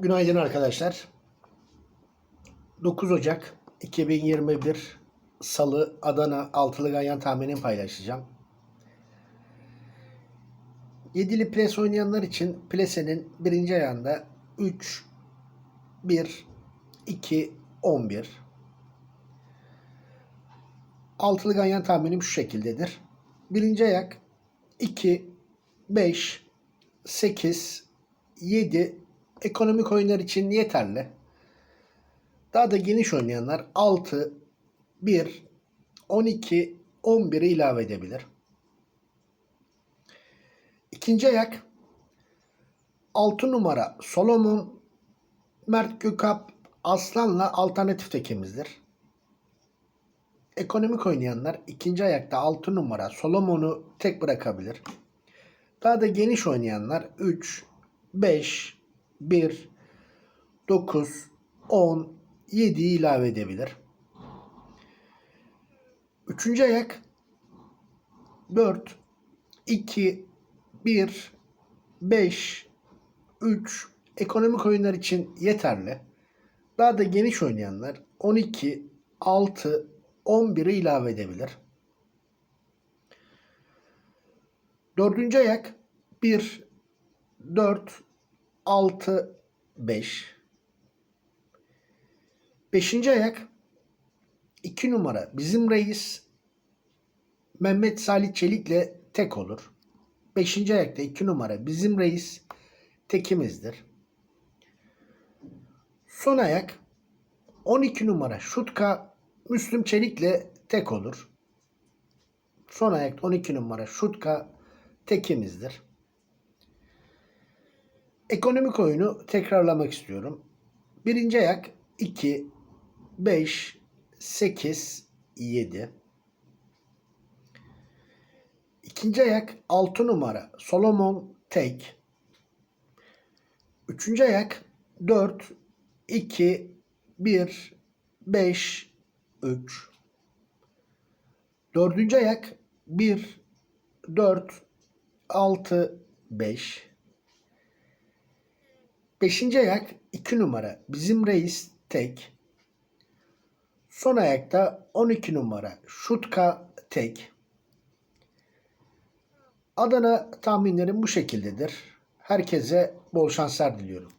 Günaydın arkadaşlar. 9 Ocak 2021 Salı Adana altılı ganyan tahminini paylaşacağım. Yedili pres oynayanlar için plesenin birinci ayağında 3, 1, 2, 11. Altılı ganyan tahminim şu şekildedir. Birinci ayak 2, 5, 8, 7 ekonomik oyunlar için yeterli. Daha da geniş oynayanlar 6, 1, 12, 11'i ilave edebilir. İkinci ayak 6 numara Solomon, Mert Gökap, Aslan'la alternatif tekimizdir. Ekonomik oynayanlar ikinci ayakta 6 numara Solomon'u tek bırakabilir. Daha da geniş oynayanlar 3, 5, 1, 9, 10, 7'yi ilave edebilir. Üçüncü ayak 4, 2, 1, 5, 3 ekonomik oyunlar için yeterli. Daha da geniş oynayanlar 12, 6, 11'i ilave edebilir. Dördüncü ayak 1, 4, 6, 5. Beşinci ayak 2 numara bizim reis Mehmet Salih Çelik'le tek olur. Beşinci ayakta 2 numara bizim reis tekimizdir. Son ayak 12 numara Şutka Müslüm Çelik'le tek olur. Son ayakta 12 numara Şutka tekimizdir. Ekonomik oyunu tekrarlamak istiyorum. Birinci ayak 2, 5, 8, 7. İkinci ayak 6 numara Solomon tek. Üçüncü ayak 4, 2, 1, 5, 3. Dördüncü ayak 1, 4, 6, 5. Beşinci ayak 2 numara bizim reis tek. Son ayakta 12 numara Şutka tek. Adana tahminlerim bu şekildedir. Herkese bol şanslar diliyorum.